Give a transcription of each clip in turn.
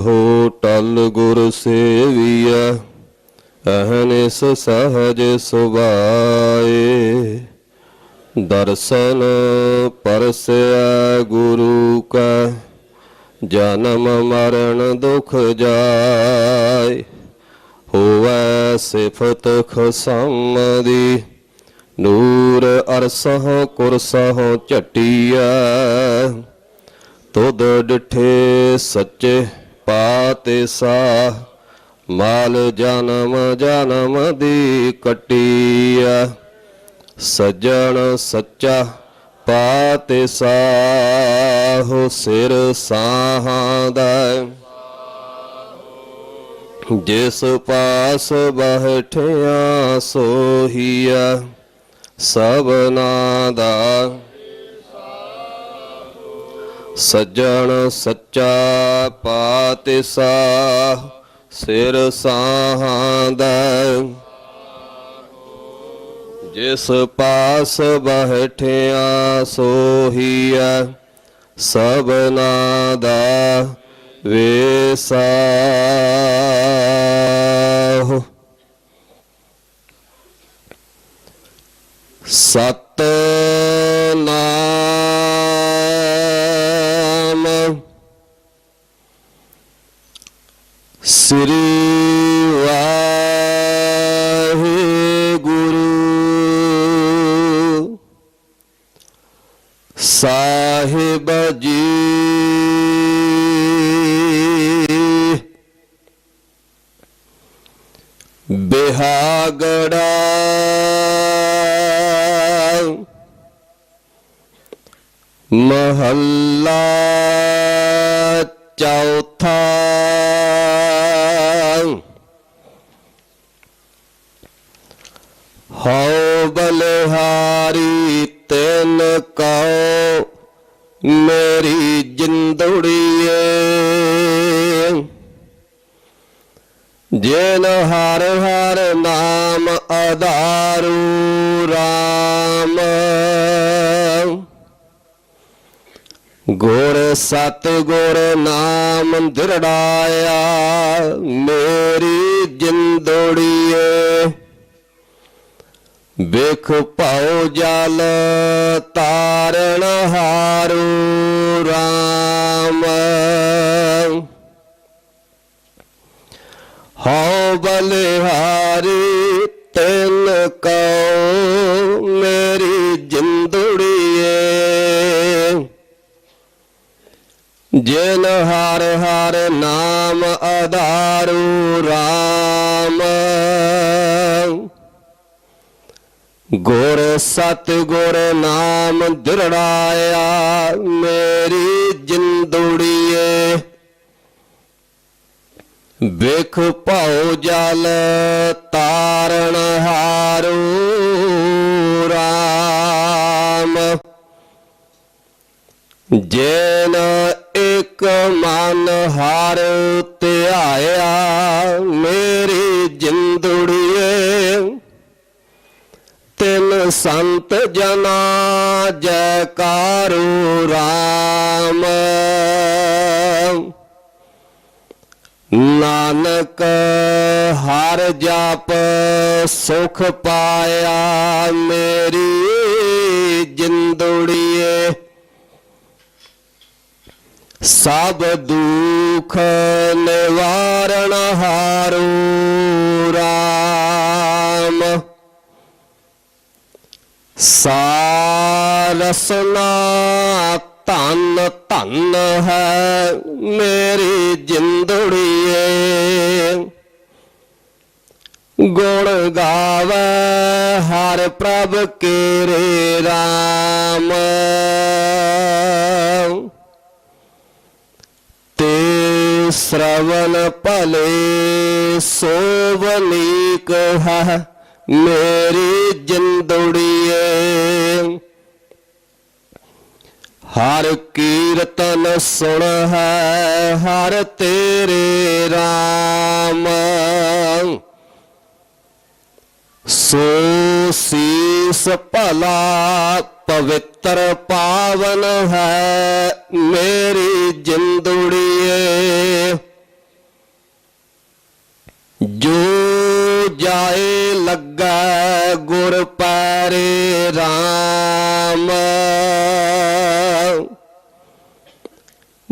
ਹੋ ਟਲ ਗੁਰ ਸੇਵੀਆ ਅਹਨਿਸ ਸਹਜ ਸੁਭਾਏ। ਦਰਸ਼ਨ ਪਰਸਿਆ ਗੁਰੂ ਕਾ, ਜਨਮ ਮਰਨ ਦੁਖ ਜਾਏ। ਹੋਵੈ ਸਿਫਤ ਖਸਮ ਦੀ ਨੂਰ ਅਰਸਹ ਕੁਰਸਹ ਝਟਿਆ ਤੁਧ ਡਿਠੇ ਸੱਚੇ ਪਾਤੇ ਸਾ ਮਾਲ ਜਨਮ ਜਨਮ ਦੀ ਕਟਿਆ। ਸਜਣ ਸੱਚਾ ਪਾਤੇ ਸਾਹੋ, ਸਿਰ ਸਾਹਾਂ ਦਾ ਜਿਸ ਪਾਸ ਬਹਿਠਿਆ ਸੋਹੀਆ, ਸਭਨਾ ਦਾ ਸੱਜਣ ਸੱਚਾ ਪਾਤਿਸ਼ਾਹ ਸਿਰ ਸਾਹਾਂ ਦਾ ਜਿਸ ਪਾਸ ਬਹਿਠਿਆ ਸੋਹੀਆ ਸਭਨਾ ਦਾ ਵੇਸਾਹੁ ਸਤ ਸਾਹਿਬ ਜੀ ਬਿਹਾਗੜਾ ਮਹੱਲਾ ਚੌਥਾ ਹਉ ਬਲਿਹਾਰੀ ਤੈਨ ਕਉ ਮੇਰੀ ਜਿੰਦੜੀਏ। ਜਿਨ ਹਰ ਹਰ ਨਾਮ ਆਧਾਰੂ RAM ਗੁਰ ਸਤ ਗੁਰ ਨਾਮ ਦਿਰੜਾਇਆ ਮੇਰੀ ਜਿੰਦੜੀਏ। ਵੇਖ ਭਾਉ ਜਲ ਤਾਰਣ ਹਾਰੂ RAM ਹਉ ਬਲਿਹਾਰੀ ਤਿਨ ਕਉ ਮੇਰੀ ਜਿੰਦੜੀਏ। ਜਿਨ ਹਰ ਹਰ ਨਾਮ ਆਧਾਰੂ RAM ਗੁਰ ਸਤ ਗੁਰ ਨਾਮ ਦਿਰੜਾਇਆ, ਮੇਰੀ ਜਿੰਦੜੀਏ। ਵੇਖ ਭਾਉ ਜਲ ਤਾਰਨ ਹਾਰੂ RAM ਜੇਨ ਇੱਕ ਮਨ ਹਰ ਧਿਆਇਆ, ਮੇਰੀ ਜਿੰਦੜੀਏ ਸੰਤ ਜਨਾ ਜੈਕਾਰੂ RAM ਨਾਨਕ ਹਰ ਜਪ ਸੁਖ ਪਾਇਆ ਮੇਰੀ ਜਿੰਦੜੀਏ। ਸਭ ਦੁਖ ਨਿਵਾਰਣ ਹਾਰੂ RAM ਸਾਰਸਨਾ ਧਨ ਧਨ ਹੈ ਮੇਰੀ ਜਿੰਦੜੀਏ। ਗੁਣ ਗਾਵੇ ਹਰ ਪ੍ਰਭ ਕੇਰੇ RAM ਤੇ ਸ਼ਰਵਨ ਭਲੇ ਸੋਵਨੀਕ ਹੈ। ਮੇਰੀ ਜਿੰਦੜੀਏ ਹਰ ਕੀਰਤਨ ਸੁਣ ਹੈ ਹਰ ਤੇਰੇ RAM ਸੋ ਸੀਸ ਭਲਾ ਪਵਿੱਤਰ ਪਾਵਨ ਹੈ ਮੇਰੀ ਜਿੰਦੜੀਏ ਜੋ ਜਾਏ ਲੱਗਾ ਗੁਰ ਪੈਰੇ RAM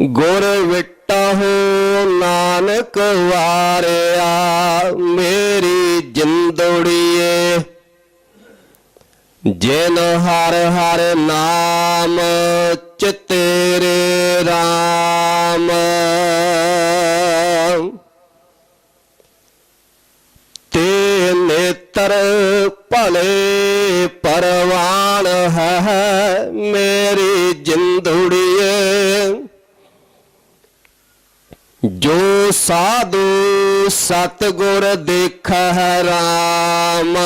ਗੁਰ ਵਿਟਹੁ ਨਾਨਕ ਵਾਰਿਆ, ਮੇਰੀ ਜਿੰਦੜੀਏ। ਜਿਨ ਹਰ ਹਰ ਨਾਮ ਚਿਤੇਰੇ RAM ਨੇਤਰ ਭਲੇ ਪਰਵਾਨ ਹੈ ਮੇਰੀ ਜਿੰਦੜੀਏ। ਜੋ ਸਾਧੂ ਸਤਗੁਰ ਦੇਖੈ ਰਾਮ।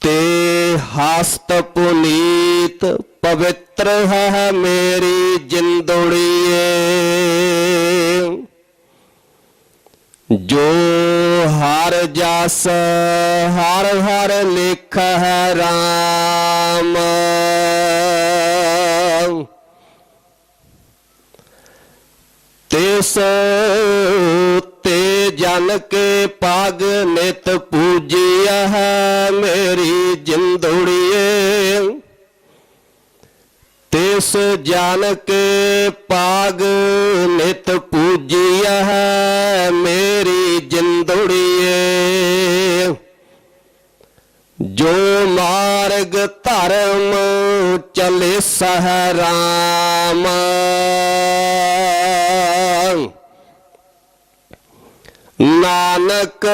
ਤੇ ਹਸਤ ਪੁਨੀਤ ਪਵਿੱਤਰ ਹੈ ਮੇਰੀ ਜਿੰਦੜੀਏ। ਜੋ ਹਰ ਜਸ ਹਰ ਹਰ ਲਿਖ ਹੈ RAM ਤਿਸ ਤੇ ਜਨ ਕੇ ਪਗ ਨਿਤ ਪੂਜਿਆ ਹੈ ਮੇਰੀ ਜਿੰਦੜੀਏ। ਤਿਸ ਜਨ ਕੇ ਪਾਗ ਨਿਤ ਧਰਮ ਚਲੇ ਸਹਿ ਰਾਮ ਨਾਨਕ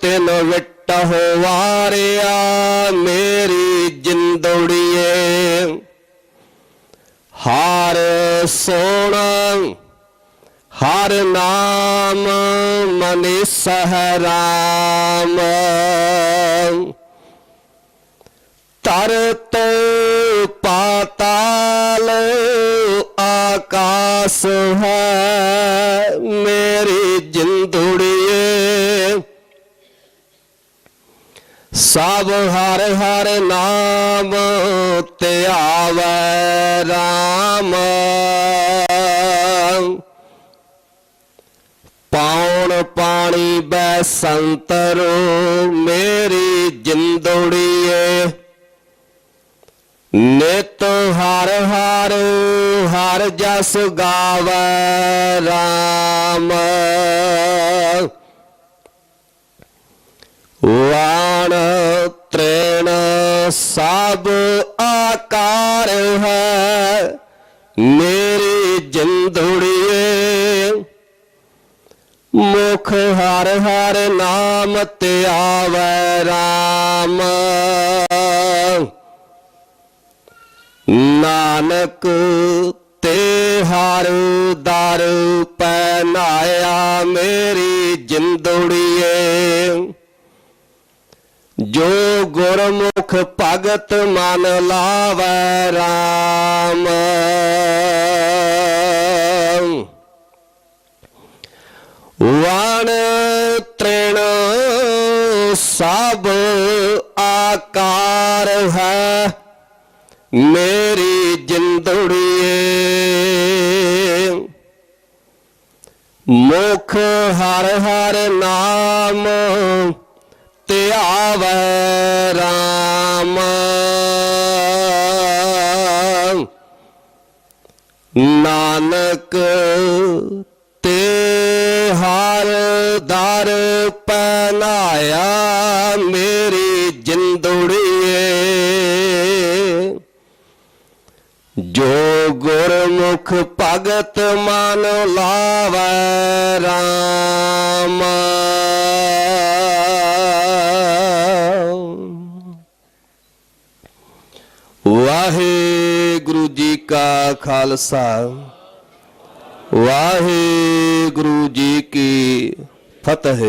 ਤਿਨ ਵਿਟਹੁ ਵਾਰਿਆ, ਮੇਰੀ ਜਿੰਦੜੀਏ। ਹਾਰ ਸੋਣਾ, ਹਰ ਨਾਮ ਮਨਿ ਸਹਿ ਧਿਆਵੈ ਰਾਮ। ਪਾਉਣ ਪਾਣੀ ਬੈ ਸੰਤਰੋ, ਮੇਰੀ ਜਿੰਦੜੀਏ। ਨਿਤ ਹਰ ਹਰ ਹਰ ਜਸ ਗਾਵੈ ਰਾਮ। ਵਾਣ, ਤ੍ਰੇਣ ਸਭ ਆਕਾਰ ਹੈ। ਮੇਰੀ ਜਿੰਦੜੀਏ, ਮੁਖ ਹਰ ਹਰ ਨਾਮ ਤੇ ਆਵੈ ਰਾਮ। ਨਾਨਕ ਤੇ ਹਰ ਦਰ ਪਹਿਨਾਇਆ ਮੇਰੀ ਜਿੰਦੜੀਏ। ਜੋ ਗੁਰਮੁਖ ਭਗਤ ਮਨ ਲਾਵੈ RAM ਵਣ ਤ੍ਰਿਣ ਸਭ ਆਕਾਰ ਹੈ, ਮੇਰੀ ਜਿੰਦੜੀਏ। ਮੁਖ ਹਰ ਹਰ ਨਾਮ ਧਿਆਵੈ ਰਾਮ। ਨਾਨਕ ਤੇ ਹਰ ਦਰ ਪਹਿਨਾਇਆ ਮੇਰੀ ਜਿੰਦੜੀਏ। ਜੋ ਗੁਰਮੁਖ ਭਗਤ ਮਨ ਲਾਵੈ RAM ਵਾਹਿਗੁਰੂ ਜੀ ਕਾ ਖਾਲਸਾ, ਵਾਹਿਗੁਰੂ ਜੀ ਕੀ ਫਤਿਹ।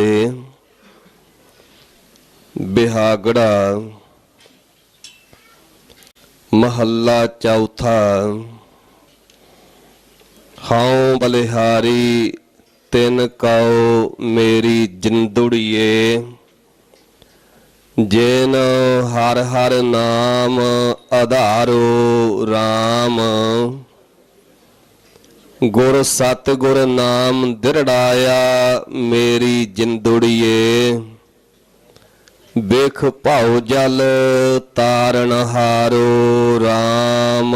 ਬਿਹਾਗੜਾ ਮਹੱਲਾ ਚੌਥਾ, ਹਉ ਬਲਿਹਾਰੀ ਤਿਨ ਕਉ ਮੇਰੀ ਜਿੰਦੜੀਏ। ਜਿਨ ਹਰ ਹਰ ਨਾਮ ਆਧਾਰੋ ਰਾਮ। ਗੁਰ ਸਤ ਗੁਰ ਨਾਮ ਦਿਰੜਾਇਆ ਮੇਰੀ ਜਿੰਦੜੀਏ। ਵੇਖ ਭਾਉ ਜਲ ਤਾਰਨ ਹਾਰੋ ਰਾਮ।